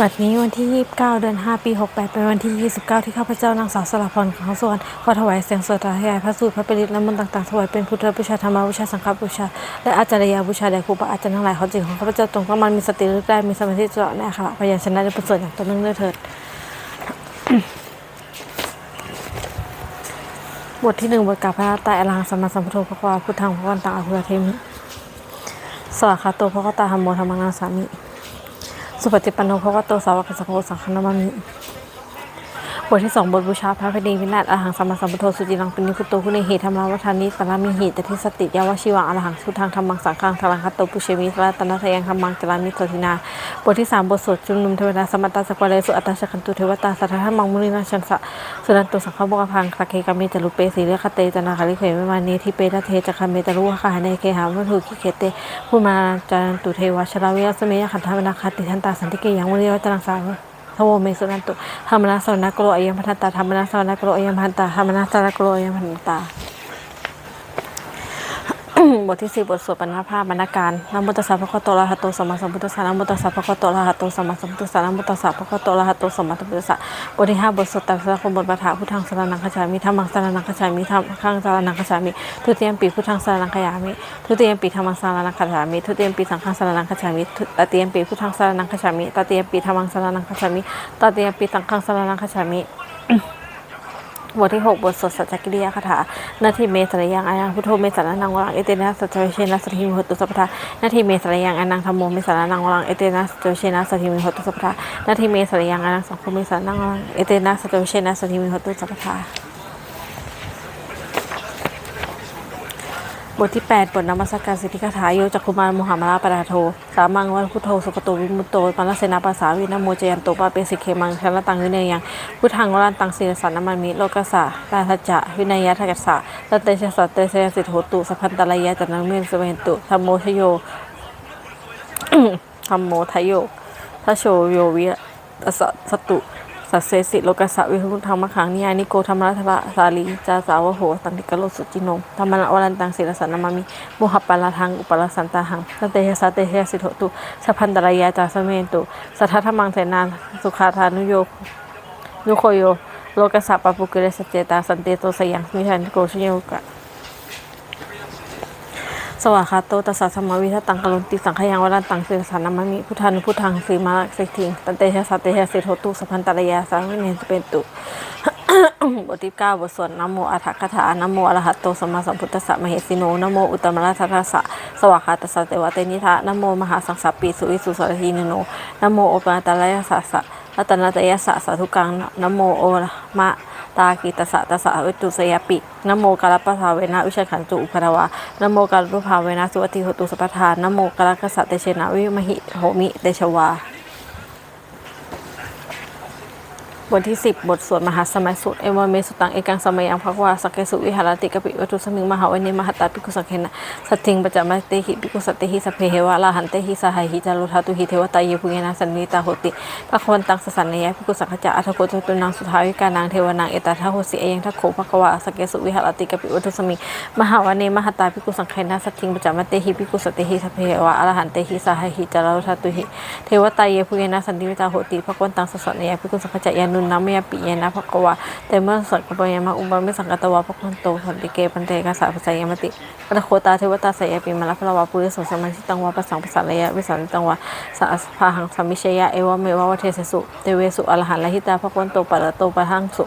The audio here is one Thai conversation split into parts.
บัดนี้วันที่ 29 เดือน 5 ปี 68 เป็นวันที่ 29 ที่ข้าพเจ้านางสาวสลับพรของสวรรค์ขอถวายเสียงสวดถวายพระสูตรพระปริตและมนต์ต่างๆถวายเป็นพุทธบูชาธรรมบูชาสังฆบูชา และอาจารยาบูชาแด่ครูบาอาจารย์ทั้งหลายขอจิตของข้าพเจ้าจงตั้งมั่นมีสติรึกได้มีสมาธิจดจ่อในอักขระพยัญชนะในประเสริฐอย่างต่อเนื่องด้วยเถิดบทที่หนึ่งบทกล่าวพระตายอรหังสัมมาสัมพุทโธพระควาพุทธังพระวันตังอภิวาเทมิสวากขาโตพระกตาธรรมโมธรรมังนาสามิ สุปฏิปันโนพระวตโตสาวกสังโฆสังฆนามามิ บทที่สองบทบูชาพระพเดีวินาศอาหังสัมมาสัมพุทโธสุจิรังปินิคุโตคุเนเหธรรมาวัฏานิสารามิหิตติสติยาวชิวังอรหังสุทางธรรมังสังฆังทารังคัตโตปุเชมิสระตนะทยังธรรมังจรามิโสทินา บทที่สามบทสวดชุมนุมเทวดาสมตตาสกวาเลสุอัตตาชคันตุเทวตาสัทธามังมุนินาชันสะสุนันตุสังฆโมกพังสักเคกามิจารุเปสีเรคเตจนาคาลิเขวิมานีทิเปตเทจักขเมตารุวะคาหาเนเคหาวัตถุกิเคเตผู้มาจารันตุเทวชราวิยสเมยขันธวนาคติทันตาสันติเกยังมุนิวัจนังสาว โวเมสุนันตุธรรมนาสวนาโกโลอายมพันตาธรรมนาสวนาโกโลอายมพันตาธรรมนาสวนาโกโลอายมพันตา บทที่สี่บทสวดปณภาพบรรณการนะโมตัสสะภะคะวะโตอะระหะโตสัมมาสัมพุทธัสสะนะโมตัสสะภะคะวะโตอะระหะโตสัมมาสัมพุทธัสสะนะโมตัสสะภะคะวะโตอะระหะโตสัมมาสัมพุทธัสสะบทที่ห้าบทสวดตัสสะคมบทปะถาพุทธังสารนังคจามิธรรมังสารนังคจามิธรรมขังสารนังคจามิทุติยมปีพุทธังสารนังคจามิทุติยมปีธรรมังสารนังคจามิทุติยมปีสังฆังสารนังคจามิตติยมปีพุทธังสารนังคจามิตติยมปีธรรมังสารนังคจามิตติยมปีสังฆังสารนังคจามิ บทที่6บทสดสัจจกิริยาคาถานาทีเมสรยังอายังพุทโธเมสรนังวรังเอเตนะสัจเจเชนะสถิมิหตุสัพพทานาทีเมสรยังอานังธรรมโมเมสรนังวรังเอเตนะสัจเจเชนะสถิมิหตุสัพพทานาทีเมสรยังอานังสังโมเมสรนังวรังเอเตนะสัจเจเชนะสถิมิหตุสัพพท บทที่ 8 บทนมัสการสิทธิคาถาโยจักคุมารมุหัมมาราปราโท สามังวันพุทโธสุขโตวิมุตโตปันลเสนาภาษาวินโมเจยันโตปาเปสิเคมังชันละตังวิเนยังพุทธังวรันตังศีลสันนมันมิโลกัสสะตาทัจจะวินัยทักษะตเตชะสัตเตเสยสิทโหตุสัพพันตะรายะจันนังเมนสเวนตุธรรมโมชโยธรรมโมทโยทโชโยวิสสตุ สัสเสสิโลกัสสะวิหุธรรมขังนิยานิโกธรรมรัตระสาลีจาสาวโหตันติกะโลสุจิโนธรรมะวรันตังศิลสันนามามิโมหปปาลาทังอุปลสันตาหังสเตหะสเตหะสิโธตุสัพพันตรายาจาสเมนตุสัทธธรรมังเสนาสุขาธานุโยยุโคโยโลกัสสะปะปุกิเลสเจตาสันเตโตสยังมิชันโกชโยกะ สวากขาโตตัสสะสมมาวิทตังกะลนติสังขยังวรันตังสิรสานามามิพุทธานุพุทธังสีมาเสกทิงตันเตชะสัตเตชะสิโทตุสัพพันตระยาสังวิเนสเป็นตุบทที่เก้าบทสวดนโมอัฏฐคาถานโมอระหะโตสมมาสัมพุทธัสสะมเหสิโนนโมอุตมราชทัสสะสวากขาตัสสเตวะเตนิทะนโมมหาสังสปีสุวิสุสรทีนโนนโมโอปาตาลายสัสสะรัตนตยสสะสาธุกังนโมโอมะ ตากิตสะตสะวิตุสยปินโมกาลปะภาเวนะวิชัยขันตุอุปารวานโมกาลปภาเวนะสุวติโหตุสัพพทานนโมกาลกษัตเตเชนะวิมหิโหมิเตชวา บทที่ 10 บทสวดมหาสมัยสุดเอวเมสุตังเอกังสมัยยังพักวาสกเกสุวิหารติกปิวัตุสมิงมหาวันนี้มหัตตาปิกุสังเขนะสัตถิงปัจจามเตหิปิกุสัตเตหิสเพเหวะลาหันเตหิสหายหิจารุธาตุหิเทวตายเยพุเยนะสันนิตาโหติภควันตังสสันเนยปิกุสังขจะอัทโกจตุนังสุทาวิกานางเทวนางเอตาทาโหสิเอยังทักโขภควาสกเกสุวิหารติกปิวัตุสมิงมหาวันนี้มหัตตาปิกุสังเขนะสัตถิงปัจจามเตหิปิกุสัตเตหิสเพเหวะอรหันเตหิสหายหิจารุธาตุหิเทวตายเยพุเยนะสันนิตาโหติภควันตังสสันเนยปิกุสังขจะยานุนามยปิเยนะภควาแต่เมื่อสังกปยมะอุบามิสังกตวาภควันโตสันติเกปันเตกาสาภาษายมติปะโคตาเทวตาสยปิมาลพลวาปุริสสมาชิตังวาประสังปสัลยะวิสันตังวาสาภาหังสมิชยะเอวเมวะวเทสสุเตเวสุอรหันละหิตาภควันโตปะระโตปะหังสุ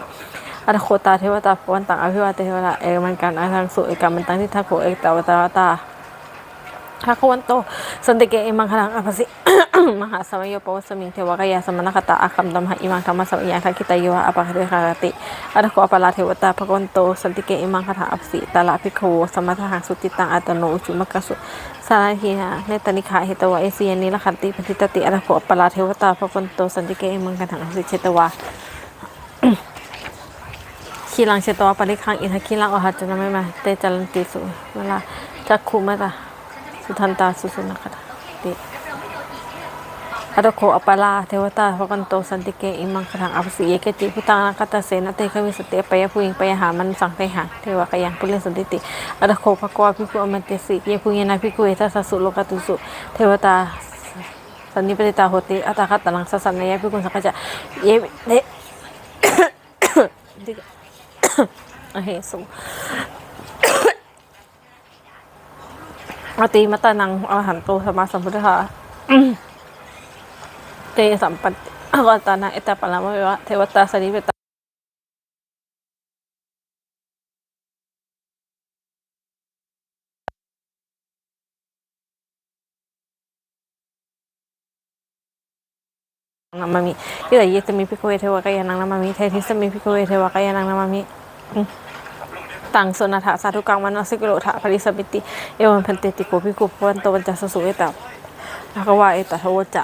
อัตโคตาเทวตาภควันตังอภิวาเทวตาเอมันกันอาทังสุเอกัมมันตังทิทักโขเอกตาวตาตา พระควันโตสันติเกอิมังคลังอภิสิมหาสมัยโยปวสมิงเทวกายาสมณคตาอาคัมตัมหะอิมังธรรมสัมยังทักขิตายโยอปะคเทคาติอัตโกอปลาเทวตาพระควันโตสันติเกอิมังคลังอภิสิตาลาภิกขวสมทหังสุติตังอัตโนจุมกสุสาราหิหาเนตนิขาเหตวะเอเซียนิลขันติปฏิตติอัตโกอปลาเทวตาพระควันโตสันติเกอิมังคลังอภิสิเชตวาคีลังเชตวะปริคังอินทธคีลังอหัจจะไม่มาเตจัลันติสุเวลาจักขุมะตา สุทันตาสุสุนักตาติอัตโคอปาลาเทวตาพกันโตสันติเกอิมังคทังอภิสิเยเกติพุตังนักตาเสนเตขวิสติปยะพุยิงปยหามันสังเตหังเทวกยังปุเรสันติติอัตโคภควาภิกขุอมันเตสิเยพุยนะภิกขุเอทัสสุโลกตุสุเทวตาสันนิปติตาโหติอัตาคัตตังสัสสะเนยพิกุลสักกะจะเยเดดิอเหสุ อติมัตตานังอรหันโตสมมาสัมพุทธะเตสัมปัตอวตานังเอตตาปะละมะเววะเทวตาสนิเวตานามามิยิตายิตมิพิโกเวเทวกายานังนามามิเททิสมิพิโกเวเทวกายานังนามามิ ตังสนาถาสาธุกังมานสิกโลถาภริสมิติ เอวันพันเตติโกภิกขุพวันโตวันจัสสุเอตาภะคะวาเอตทะโวจะ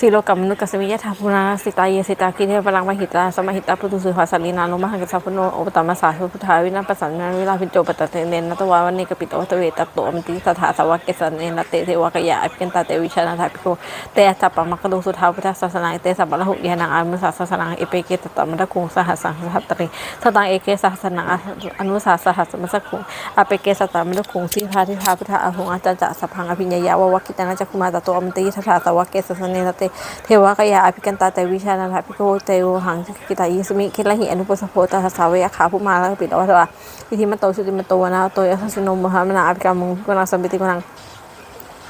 สีโลกัมมนุกัสมิยะถาภูนาสิตาเยสิตาคิเทพลังมหิตาสมหิตาปุตุสุภาสลีนานุมหังกัสสะพุโนโอปตมสาธุพุทธาวินาปสันนาวิลาพิจโจปตะเตเนนตวาวันเนกปิตวัตเวตัตโตอมติสถาสวะเกสันเนนเตเทวะกยาอภิกันตาเตวิชานาถาภิโกเตจัปปะมะกะโดสุทาพุทธศาสนาเตสัพพะละหุยานังอามุสาศาสนาเอเปเกตตะมะตะคุงสหัสังสัตตริสตังเอเกสหัสนังอนุสาสหัสมสักคุงอเปเกสตามะตะคุงสิพาทิพาพุทธะอหงอาจารจะสัพพังอภิญญาวะวะกิตนะจักคุมาตโตอมติสถาสวะเกสัสเนนเตเทวะกยาอภิกันตาเตวิชานาถาภิโกเตวหังกิตายิสมิคิลหิอนุปสโพตาสาวะขาผู้มาแล้วปิดอวัตวะอิทิมโตชุติมโตวนาโตยสัสโนมหามนาอภิกามุงกุณาสัมปิติกุณัง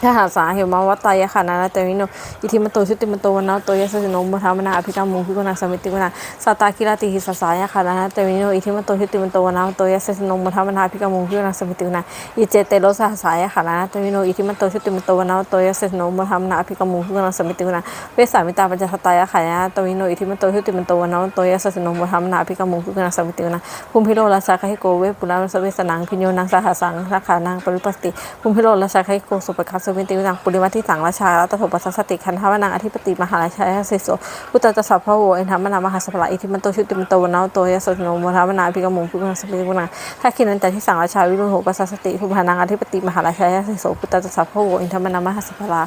ถ้าหาสาเหวมาวัตตายะขานานาเตวิโนอิทิมโตชุติมโตวนาโตยะสสิโนมทามนาอภิกรรมุพิกุณาสมิติกุณาสัตตาคิราติหิสสายะขานานาเตวิโนอิทิมโตชุติมโตวนาโตยะสสิโนมทามนาอภิกรรมุพิกุณาสมิติกุณาอิเจเตโลสหสายะขานานาเตวิโนอิทิมโตชุติมโตวนาโตยะสสิโนมทามนาอภิกรรมุพิกุณาสมิติกุณาเวสามิตาปัญจสตายะขานานาเตวิโนอิทิมโตชุติมโตวนาโตยะสสิโนมทามนาอภิกรรมุพิกุณาสมิติกุณาภูมิพิโรลาสาคหิโกเวปุราสเวสนังพิญโยนังสหสังสักขานังปริปัสติภูมิพิโรลาสาคหิโกสุปคัสสมิติวนางปุริวัติสังราชารัตถปัสสติคันธวนังอธิปติมหาราชายเสโสพุตตะสัพพะโวเอ็นธรรมนามหาสพละอิทิมันโตชุติมันโตวนาโตยสโนมทามนาภิกมุงพุทธสมิติกุณาถ้าคินันแต่ที่สังราชาวิรุณโหปัสสติภูพานังอธิปติมหาราชายเสโสพุตตะสัพพะโวเอ็นธรรมนามหาสพละ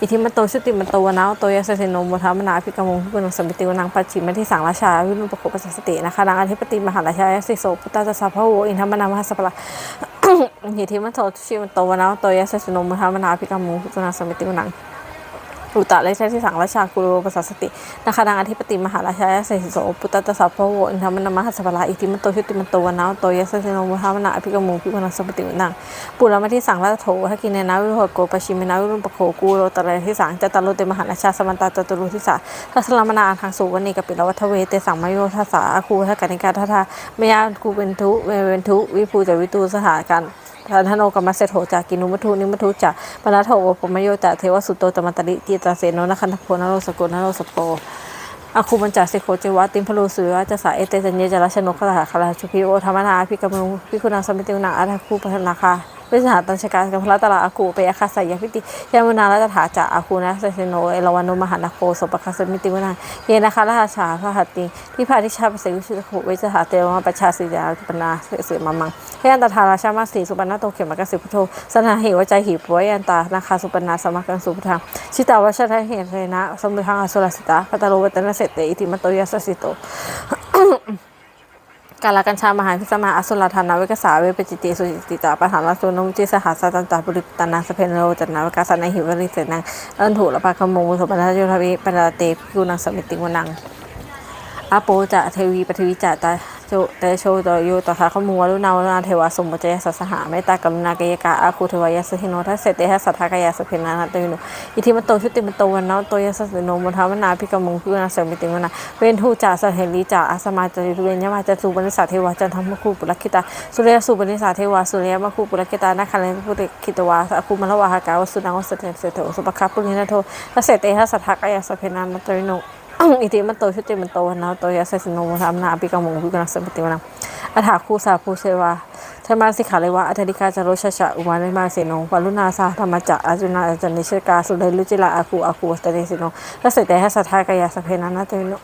อิทิมันโตชุติมันโตวนาโตยสเสโนมทามนาภิกมงพุทธสมิติวนังปัจฉิมที่สังราชาวิรุณปโคปัสสตินะคะนางอธิปติมหาราชายเสโสพุตตะสัพพะโวอินทมนามหาสพละหิทิมันโตชิมันโตวนาโตยสเสโนมทามนาภิกมงพุทธสมิติวนัง อุตตะเลชที่สังราชากุโรปัสสสตินาคาดังอธิปติมหาราชายเสหิโสปุตตะสัพพโวอินทมนมหัสสะลาอิติมันโตชุติมันโตวนาโตยะสสิโนมุทามนาอภิกมุพิกุณสปติวนังปุรมาที่สังราชโถทักินเนนาวิโรหโกปชิมินาวิรุปโคกูโรตะเลที่สังจตโรเตมหาราชาสมันตาจตุรุทิสาทัสลามนาทางสุวรรณีกปิลวัฒเวเตสังมโยทัสสาอาคูทักกนิกาทัทาเมยากูเป็นทุเวเวนทุวิภูจวิตูสหากัน ทันทโนกรรมเสโหจากินุมัทุนิมัทุจะปนาโถวปมโยจะเทวสุตโตตมตริจิตาเสโนนคันทโพนโรสกุลนโรสโปอาคูบัญจาสิโคเจวะติมพลูสุวะจะสาเอเตจันเยจราชนกขลาคลาชุพิโอธรรมนาพิกรมุพิคุณาสมิติวนาอาคูปัฒนาคา วิสหตัญชการกัมพลตลาอาคูเปยคาสายพิติยามุนาราชถาจะอาคูนะเซเซโนเอลวานุมหานาโคสปคาสมิติวนาเยนาคาราชาพระหัตติที่พาทิชาปเสวิชุโขเวจหาเตวมาประชาสิยาปนาเสือมามังเฮยันตาทาราชามาสีสุปรรณโตเขมกสิพุทโธสนาหิวใจหิปวยยันตานาคาสุปรรณาสมักังสุพุทธังชิตาวชาทเหเรนะสมุทังอสุรสิตาพัตโลวัตนเสตเตอิติมโตยัสสิโต กาลกัญชามหาพิสมาอสุรธานาวิกษาเวปจิติสุจิติตาปะหาลสุนมุจิสหัสตันตาบุริตานาสเพนโรจันนาวกาสนาหิวริเสนังเอินถูละปาคมงมุสุปนาโยทวิปนาเตพิกุนังสมิติวนังอาโปจะเทวีปทวีจะตา จเตโชตโยตถาขมูวรุณาวนาเทวาสมมุจยสัสหาเมตตากรุณากายกาอาคูเทวายสหิโนทัสเสตหัสสัทธากายาสเพนานาตวิโนอิทิมโตชุติมโตวันนาโตยสัสโนมุทาวนาพิกมุงพิวนาเสมิติวนาเวนทูจ่าสเหลีจาอาสมาจริเวนยมาจสุบริสาเทวาจันทมคูปุรคิตาสุริยสุบริสาเทวาสุเรยมคูปุรคิตานาคันเลปุริคิตวาอคูมลวาหากาวสุนังวสเตเสโตสุปคัปปุรินาโททัสเสตหัสสัทธากายาสเพนานาตวิโน อิติมันโตชุติมันโตนนาโตยาเสสิโนมุทามนาปิกามงพิกนัสสมปติวนังอัฏฐาคูสาภูเสวาธรรมาสิกขาเลวะอัตติกาจารุชชะอุมานิมาเสโนวารุณาสาธรรมจักอาจุนาอาจนิชกาสุเดลุจิลาอาคูอาคูวัตเตสิโนทัสเสเตหัสสัทธากายาสเพนานาเตวิโน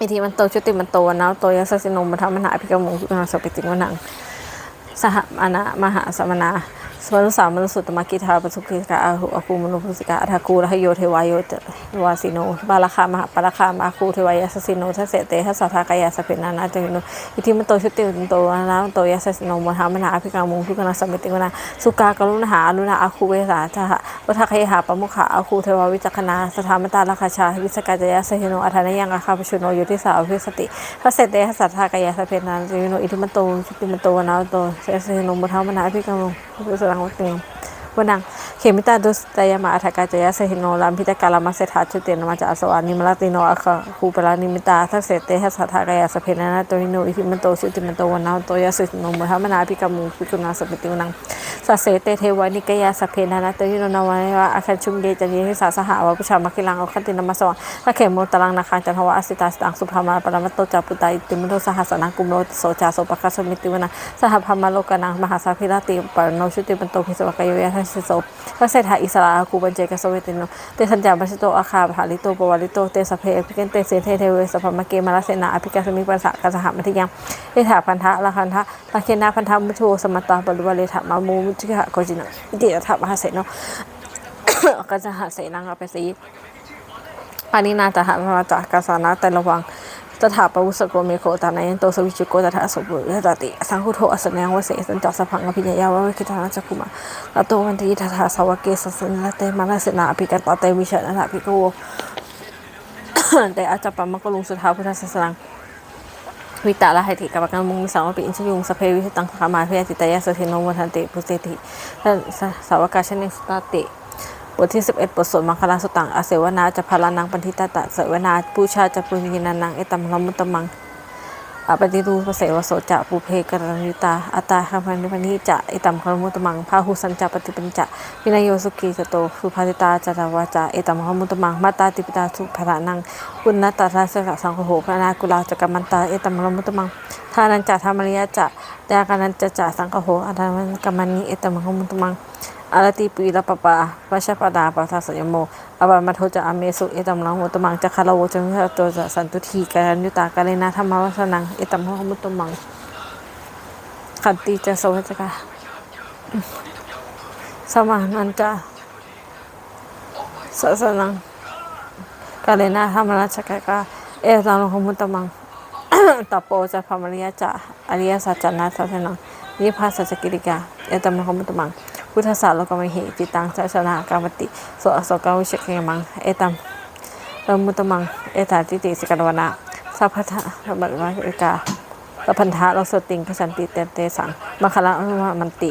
อิทิมันโตชุติมันโตนนาโตยาเสสิโนมุทามนาปิกามงพิกนัสสมปติวนังสหมานะมหาสมนา สมนุสามนุสุตตมกิทาปสุขิกาอาหุอาคูมนุภุสิกาอัฐคูรหโยเทวายโยเตวาสิโนบาลคามหาปาลคามาคูเทวายาสสิโนทัสเสเตทัสสะทากายาสเพนานาเตโนอิทิมโตชุติมโตนะโตยาสสิโนมหามนาอภิกามุงทุกนาสมิติวนาสุกากรุณหาอนุนาอาคูเวสาทหะวัฏคยหาปมุขะอาคูเทวาวิจักนาสถามตาลคาชาวิสกาจยาสหิโนอัฏฐายังอาคาปชุโนโยติสาอภิสติทัสเสเตทัสสะทากายาสเพนานาเตโนอิทิมโตชุติมโตนาโตเสสิโนมหามนาอภิกามุงทุกสังว เขมิตาดุสตยมาอัฐกาจยะเสหินโนลามพิตกาลามาเสถาชุเตนมาจาสวานิมลติโนอัคคูปลานิมิตาทักเสตเตหัสทากายาสเพนนาโตหิโนอิทิมันโตสุติมันโตวนาโตยาสุตโนมุทัมนาพิกามุพิกุนาสปิติวนังสเสเตเทวานิกยาสเพนนาโตหิโนนาวานิวะอาคันชุมเดจันยิทิสาสหาวะปุชามักิลังอคันตินามาสวะพระเขมุตลังนาคาจันทวะอสิตาสตังสุภามาปรมัตโตจัปุตาอิติมุโตสหัสนังกุมโลโสจาโสปะคัสมิติวนาสหพามาโลกนังมหาสาพิรติปรโนชุติมันโตพิสวะกายยะทัสโสพระเศรษฐาอิสระคูบันเจกสเวตินโนเตสัญจาบัสโตอาคาภาลิโตปวาลิโตเตสเพอภิกันเตเสเทเทเวสพมเกมาลเสนาอภิกาสมิปัสสะกัสหมัทิยังเอถาพันธะละคันทะละเคนาพันธะมุโชสมตาบริวาเลถามามูมุจิกะโกจินะอิติถามหาเสโนกัสหะเสนังอเปสีปานินาตหะมาจากกาสานะแต่ระวัง ตถาปวุสโกเมโคตานายันโตสวิจิโกตถาสบุยตติสังคุโทอสเนงวเสสันจสัพพังอภิญญาวะวิคิตานาจักุมาลโตวันทีตถาสาวกเกสสันละเตมานาเสนาอภิกันตเตวิชนะนะภิกโกแต่อาจจะปามกลุงสุทธาพุทธศาสนาวิตาละให้ติกับการมุงสังวปิอินชยุงสเพวิตังขามาเพียติตายาสเทโนวันติปุเตติสาวกาชนิสตาติ บทที่ 11 บทสวดมังคลาสุตังอาเสวนาจะพาลานังปันทิตตะเสวนาปูชาจะปุญญนานังเอตัมลมุตตมังอปฏิรูปเสวโสจะปุเพกรณิตาอัตาคัมพันธิพันิจะเอตัมคลมุตตมังพาหุสัญจะปฏิปัญจะวินโยสุกีสโตสุภาติตาจารวาจาเอตัมคลมุตตมังมาตาติปตาสุภานังปุณณตาราสกสังโฆพนากุลาจกรมันตาเอตัมคลมุตตมังทานันจะธรรมริยจะดาการันจะจะสังโฆอัตมันกรรมนิเอตัมค อารติปีละปะปะวัชปดาปะทาสยโมอบามทจะอเมสุเอตัมลังโหตมังจะคารวจังโจจะสันตุทีกายุตากาเลนะธรรมวัสนังเอตัมหมุตมังขันตีจะสวัจกาสมานันจะสัสนังกาเลนะธรรมราชกากาเอตัมลังโหมุตมังตโปจะพามริยจะอริยสัจนะสัสนังนิพพาสัจกิริกาเอตัมลังโหมุตมัง พุทธศาสโลกมหิจิตังสัชนากรรมติโสอโสกาวิเชเคมัง เอตัมเรมุตมัง เอตาติติสกันวนาสัพพะบัตวาริกาสัพพันธะเราสติงขสันติเตเตสังมังคละอนุมันติ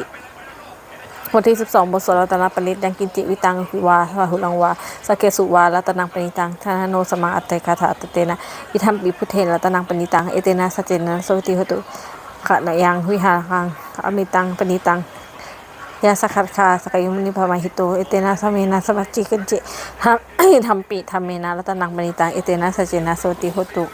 บทที่ 12 บทสวดรัตนปริตยังกินจิวิตังวิวาลาหุลังวาสเกสุวารัตนังปณิตังทานโนสมังอัตเตคาถาตเตนะอิทัมปิพุเทนรัตนังปณิตังเอเตนะสัจเจนะโสติหตุขะยังวิหารังอมิตังปณิตัง ยาสกัดคาสกยุมนิพามาหิโต เอเตนะสเมนะสวัจจิกันเจทำทำปิทำเมนะรัตนังปณิตัง เอเตนะสเจนะโสติหตุ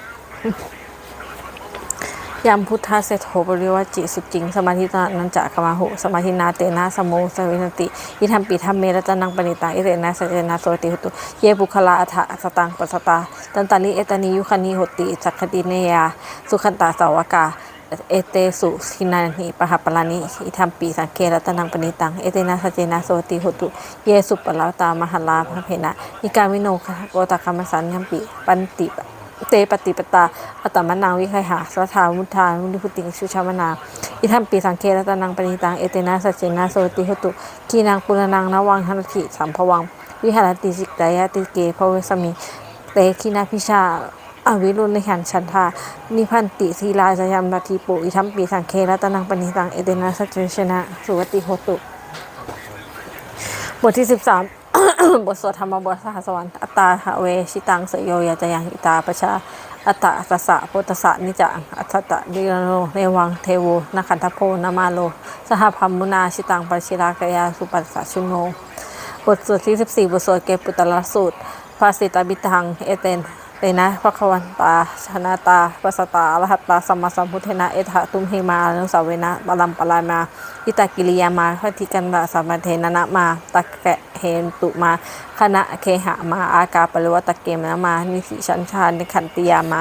ยามพุทธาเสถโบริวจิสุจิง สมาธิตานันจะกมาหุสมาธินาเตนะสมโมสวินติยิธรรมปิธรรมเมรัตนังปณิตังเอเตนะสัจเจนะโสติหตุเยบุคลาอัฏสตังปัสตาตันตานิเอตานิยุคณิหติสักขติเนยา สุขันตาสาวกา เอเตสุขินานิปะหปลานิอิธรรมปีสังเกรัตนังปณิตัง เอเตนะสเจนะโสติหุตุ เยสุปะลาตามหลาพระเพนะนิกามิโนโกตคามสัญญัมปิปันติเตปฏิปตาอัตมนาวิไคหาสถามุทามุนิพุติชุชามนาอิธรรมปีสังเกรัตนังปณิตัง เอเตนะสเจนะโสติหุตุ กีนางปุรนังนวังหันติสัมภวัง วิหารติสิกตายติเกภเวสมิ เตคินาพิชา อวิรุณหันชันทานิพันติทีลาจยามนาทีปุอิทัมปีสังเครัตนังปณิตังเอเดนาสัจชนะ สุวติโหตุ บทที่13บทสวดธรรมบทสหสวรรค์อัตตาหเวชิตังสยโยยาจยังอิตาประชาอัตตะสัสสะโพตสะนิจังอัตตะดิโนเนวังเทโวนาคันทโพนามาโล สหพัมมุนาชิตังปชิรากยาสุปัสสะชุโนบทสวดที่ 14 บทสวดเกปุตตลสูตรภาสิตาบิทัง เอเตน เลยนะพระควันตาชนะตาปัสตาอรหัตตาสัมมาสัมพุทธนะ เอถะตุมเฮมานุสาเวนะบาลัมปลายมาอิตากิริยามาพัทิกันตาสัมมาเทนะนะมาตะแกะเฮนตุมาคณะเคหะมาอากาปริวัตเกมนะมา นิสิชันชานิขันติยามา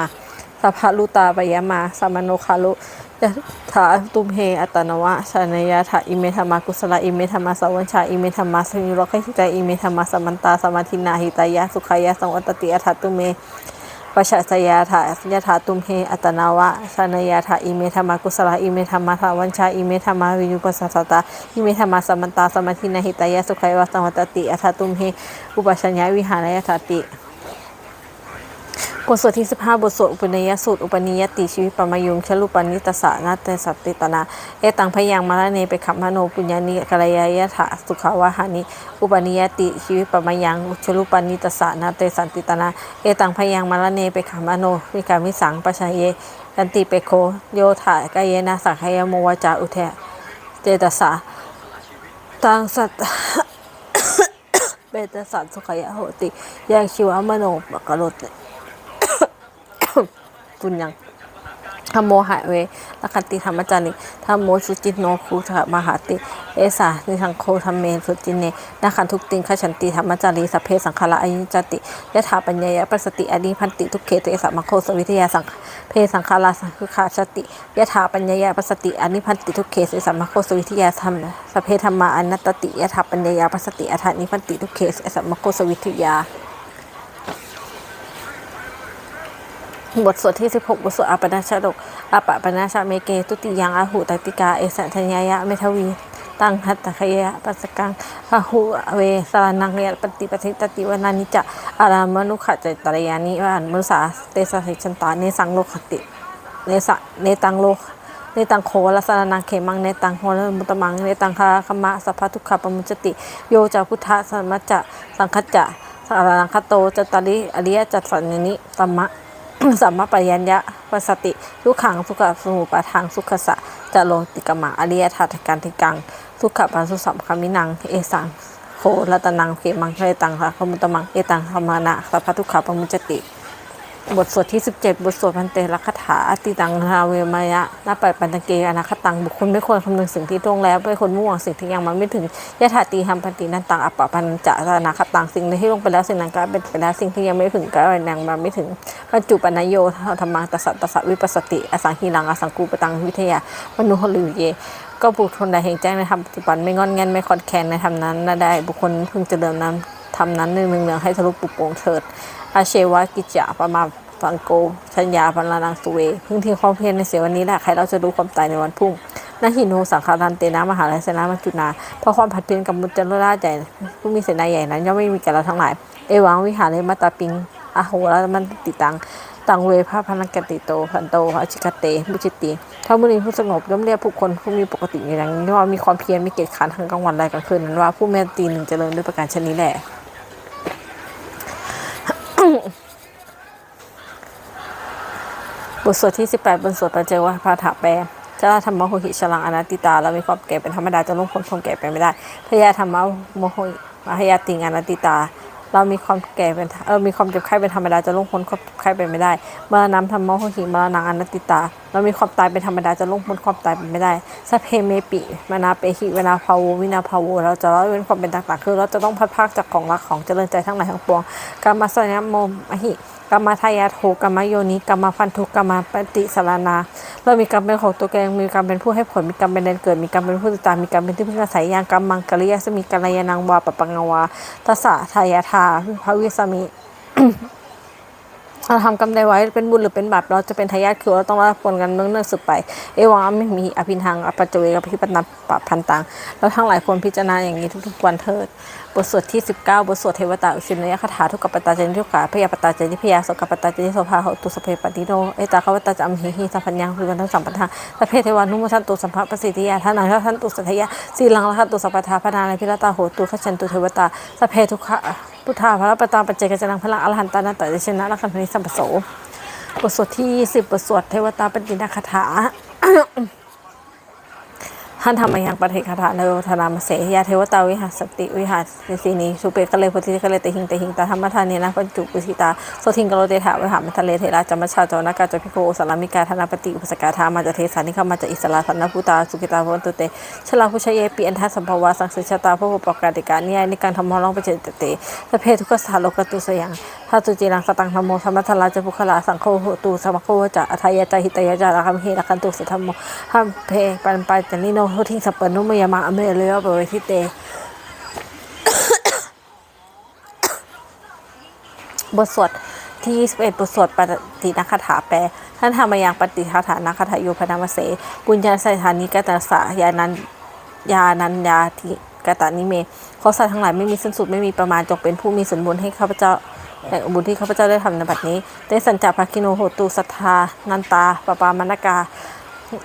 สัพพลุตาปยามาสมมโนคาลุ ยะถาตุมเฮอัตนวะชานยะถาอิเมธรรมากุศลอิเมธรรมาสวัญชาอิเมธรรมาสยุโรคหิตาอิเมธรรมาสมันตาสมาธินาหิตายะสุขายะสังวัตติอัฏฐตุเมปัจฉสยาถายะถาตุมเฮอัตนาวะชานยาถาอิเมธรรมากุศลอิเมธรรมาสวัญชาอิเมธรรมาวิญญุปสัสสตาอิเมธรรมาสมันตาสมาธินาหิตายะสุขายะสังวัตติอัฏฐตุมเฮอุปชัญญาวิหารยถาติ ทสวดที่ 15 บทสวดอุปนิยสูตร อุปนิยติชีวิตปรมายุงชลุปนิตสานาเตสัตติตนา เอตังพยังมาลเนไปขัมโนปุญญานิกรยายะถาสุขาวาหานิ อุปนิยติชีวิตปรมายังชลุปนิตสานาเตสันติตนา เอตังพยังมาลเนไปขัมโนวิการวิสังปชาเยกันติเปโคโยถากายนะสังขยโมวจาอุเทเจตสาตังสัตเบตสัตสุขยะโหติยังชีวมโนปกรต ปุญญังธรรมโมหะเวลคันติธรรมจาริธรรมโมสุจิตโนคูธมหาติ เอสานิทังโคธรรมเมสุจินเนนาคันทุกติงขฉันติธรรมจารีสัพเพสังขารอายุจติยะถาปัญญายะปัสสติอดีพันติทุกเขตเอสะมโคสวิทยาสังเพสังขาราสังคุขาชติยะถาปัญญายะปัสสติอนิพันติทุกเขตเอสะมโคสวิทยาธรรมสัพเพธรรมาอนัตติยะถาปัญญายะปัสสติอัฏฐานิพันติทุกเขตเอสะมโคสวิทยา บทสวดที่ 16 บทสวดอาปนาชาดกอาปปนาชาเมเก ตุติยังอาหุตติกา เอสัญญายะเมทวี ตังหัตตะขยะปัสกังพหุเวสารนังยะปฏิปฏิตติวนานิจะอารามนุขะจตรยานิวานมุสาเตสะสิชันตาเนสังโลคติเนสะเนตังโลกเนตังโควลสารนังเขมังเนตังโหรมุตมังเนตังคาคมะสัพพทุกขปมุจติ โยจาพุทธะสมัจจะสังคจจะสารังคโตจตริอริยจัตสันนิตัมมะ สัมมาปยัญญะปสติทุกขังสุขสมุปทางสุขสะจะโลติกมะอริยทัตการติกังทุกขปันสุสัมคามินัง เอสังโครัตนังเขมังเรตังค่ะขมุตตมังเอตังธรรมานะสัพพทุกขปมุจติ บทสวดที่ 17 บทสวดพันเตลักขถาติตังราเวมายะนาปปันตเกอนาคตัง บุคคลไม่ควรคำนึงสิ่งที่ตรงแล้วไม่ควรมุ่งหวังสิ่งที่ยังมาไม่ถึงยะถาตีหัมพันตินันตังอปปะปันจะนาคตังสิ่งที่ลงไปแล้วสิ่งนั้นก็เป็นไปแล้วสิ่งที่ยังไม่ถึงก็ยังมาไม่ถึงปัจจุปันโยธรรมังตัสสะตัสสะวิปัสสติอสังหีรังอสังกูปตังวิทยามนุหลิวเยก็บุคคลใดแห่งแจ้งในธรรมปัจจุบันไม่งอนแงนไม่คอนแคนในธรรมนั้นน่ะได้ บุคคลพึงเจริญนั้นทำนั้นหนึ่งหนึ่งให้ทะลุปุโปร่งเถิดอาเชวะกิจจะประมา ฟังโกชัญญาพันลานังสุเว พึ่งทิ้งความเพียรในเสียวันนี้แหละใครเราจะรู้ความตายในวันพุ่งนาหินโนสังคารันเตนะมหาลัยเสนามัจจุนาเพราะความผัดเพียนกับมุจจรราชใหญ่ผู้มีเสนาใหญ่นั้นย่อมไม่มีแก่เราทั้งหลาย เอวังวิหารเลมาตาปิงอโหรมันติตังตังเวพระพนักกติโตพันโตอจิกเตมุจิติถ้ามุนีผู้สงบย่อมเรียกผู้คนผู้มีปกติอย่างนี้ว่ามีความเพียรมีเกียรติขันทั้งกลางวันและกลางคืนนั้นว่าผู้แม่ตีหนึ่งเจริญด้วยประการชนนี้แหละ บทสวดที่ 18บทสวดปัญเจวะพาถาแปลเจ้าธรรมโหหิชลังอนัตติตาเรามีความแก่เป็นธรรมดาจะล่วงพ้นความแก่ไปไม่ได้พยาธรรมโมโหหิมหายาติงอนัตติตา เรามีความแก่เป็นเออมีความเจ็บไข้เป็นธรรมดาจะล่วงพ้นความเจ็บไข้ไปไม่ได้เมื่อน้ำธรรมโหหิมรณังอนัตติตา เรามีความตายเป็นธรรมดาจะล่วงพ้นความตายไปไม่ได้สัพเพเมปิมานาเปหิเวนาภาวูวินาภาวูเราจะละเว้นความเป็นต่างๆคือ เราจะต้องพัดพากจากของรักของเจริญใจทั้งหลายทั้งปวงกามาสยามโมมหิ กรรมทายาทโหกรรมโยนิกรรมพันธุกรรมปฏิสารนา เรามีกรรมเป็นของตัวแกงมีกรรมเป็นผู้ให้ผลมีกรรมเป็นแดนเกิดมีกรรมเป็นผู้ติดตามมีกรรมเป็นที่พึ่งอาศัยอย่างกรรมมังกริยาสมีกัลยานังวาปะปังวาตัสะทายาทาพระวิสมิเราทำกรรมใดไว้เป็นบุญหรือเป็นบาปเราจะเป็นทายาทคือเราต้องรับผลกันเนื่องเนื่องสืบไป เอวังไม่มีอภินังอปัจจเวกับพิปันนาปะพันตังเราทั้งหลายควรพิจารณาอย่างนี้ทุกๆวันเถิด บทสวดที่ 19 บทสวดเทวตาอุชินยคาถาทุกขปตาเจนิทุกขาพยาปตาเจนิพยาสกปตาเจนิโสภาหตุสเพปฏิโนเอตาขาวตาจำหิหิสัพพัญญังคือวันทั้งสามปัญหาสเพเทวานุโมทันตุสัมภะประสิทธิยาท่านังท่านตุสัทยาสีลังละคันตุสัพพทาพนาในพิรตาโหตุขชันตุเทวตาสเพทุกขะพุทธาพระปตาปัจเจกจนังพลังอรหันตานันตเดชนะละคันพนิสัมปโสบทสวดที่ 20 บทสวดเทวตาปฏินาคาถา ท่านทำมายังปฏิคาถาในวัฒนามเสยาเทวตาวิหารสติวิหารสีนีสุเปกะเลพุทธิกะเลเตหิงเตหิงตาธรรมทานีนะปัญจุปุสิตาโสทิงกะโลเตถาวิหารมัทะเลเทระจัมมชาจนากาจพิโกสารามิกาธนาปฏิอุปสกาธามาจเทสานิคามาจอิสระสันนพุตาสุกิตาวันตุเตชลาพุชเยปีอันทัสสัมภวาสังสิชตาพระบุปกาติกานิยในการทำมอลองปเจตเตสเพทุกสาโลกตุสยังถ้าตุจีรังสตังธรรมโมธรรมทลาจะบุคลาสังโฆตูสมโคจะอัทยาจาหิตยาจาระคัมเฮระคันตุสุธรรมโมหัมเพปันไปจันนิโนโหทิงสัปปนุมยามาอเมเลียบเวทิเตบทสวดที่21บทสวดปฏินักคาถาแปล ท่านธรรมยังปฏิคาถานักคาถาโยพนามเสปุญญาสถานิกตาสายานันยานันยาทิกตานิเมขอสัตว์ทั้งหลายไม่มีสิ้นสุดไม่มีประมาณจงเป็นผู้มีส่วนบุญให้ข้าพเจ้าแห่งบุญที่ข้าพเจ้าได้ทำในบัดนี้ ได้สัญจาภาคิโนโหตุสัทธานันตาปปามนกา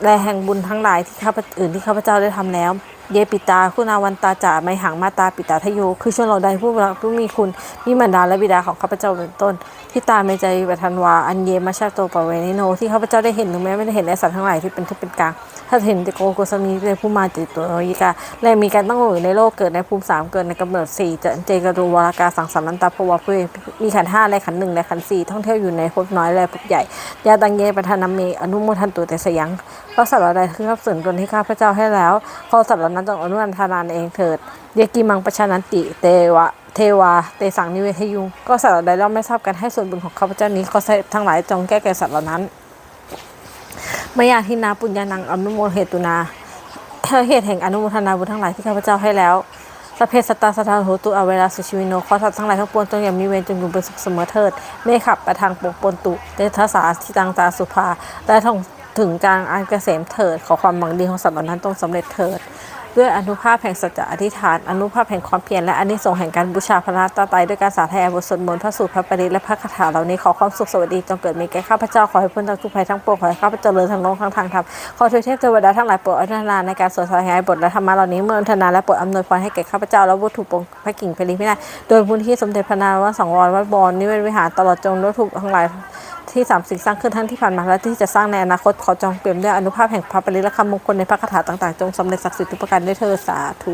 และแห่งบุญทั้งหลายที่ข้าพอื่นที่ข้าพเจ้าได้ทำแล้ว เยปิตา คุณาวันตาจ่าไมหังมาตาปิตาทโย คือชนเราใดผู้รักผู้มีคุณมีมารดาและบิดาของข้าพเจ้าเป็นต้น ที่ตามในใจปทันวา อันเยมาชาโตปะเวนิโน ที่ข้าพเจ้าได้เห็นถึงแม้ไม่ได้เห็นในสัตว์ทั้งหลายที่เป็นทุกเป็นกลาง ถ้าเห็นต่โกโกสมีเป็นผู้มาจิตตัวยิกาและมีการตั้งอยู่ในโลกเกิดในภูมิสามเกิดในกำเนิดสี่จะเจกรูวรากาสังสารันตาภวะเพื่อมีขันห้าและขันหนึ่งและขันสี่ท่องเที่ยวอยู่ในภพน้อยและภพใหญ่ยาตังเยปทานามีอนุโมทันตุแต่สยังก็สัตว์เหล่าใดคือข้าพเสริญตนที่ข้าพเจ้าให้แล้วขอสัตว์เหล่านั้นจงอนุโมทนาเองเถิดเยกิมังปชานันติ เตวะ เทวา เตสังนิเวทยุงก็สัตว์เหล่าใดเราไม่ทราบกันให้ส่วนบุญของข้าพเจ้านี้ขอสัตว์ทั้งหลายจงแก้แก่สัตว์เหล่านั้นมายาทินาปุญญานังอนุโมเหตุนาเหตุแห่งอนุโมทนาบุญทั้งหลายที่ข้าพเจ้าให้แล้วสเพสตตาสถาโหตุอเวลาสุชีวิโนขอสัตว์ทั้งหลายทั้งปวงจงอย่ามีเวรจงอยู่เป็นสุขเสมอเถิดเมฆขับประทางปกปนตุเตทสาทิตังตาสุภาและท่องถึงกลางอันเกษมเถิด ขอความหวังดีของสัตว์เหล่านั้นจงสำเร็จเถิด ด้วยอนุภาพแห่งสัจจะอธิษฐาน อนุภาพแห่งความเพียรและอานิสงส์แห่งการบูชาพระรัตนตรัยด้วยการสาธยายบทสวดมนต์พระสูตรพระปริตและพระคาถาเหล่านี้ขอความสุขสวัสดีจงเกิดมีแก่ข้าพเจ้าขอให้พ้นจากทุกภัยทั้งปวงขอให้ข้าพเจ้าเจริญทั้งโลกทั้งทางธรรมขอเทวเทพเทวดาทั้งหลายโปรดอนุทนาในการสวดสาธยายบทและธรรมะเหล่านี้เมื่ออนุทนาและโปรดอำนวยพรให้แก่ข้าพเจ้าและวัตถุปงพระกิ่งเพลิพินาศโดยบุญที่สมเด็จพระนารายณ์สังวรวัดบวรนิเวศวิหารตลอดจงวัตถุทั้งหลาย ที่สามสิ่งสร้างขึ้นทั้งที่ผ่านมาและที่จะสร้างในอนาคตขอจงเปี่ยมด้วยอนุภาพแห่งพระปริและคำมงคลในพระคาถาต่างๆ จงสำเร็จศักดิ์สิทธิ์ทุกประการด้วยเธอสาธุ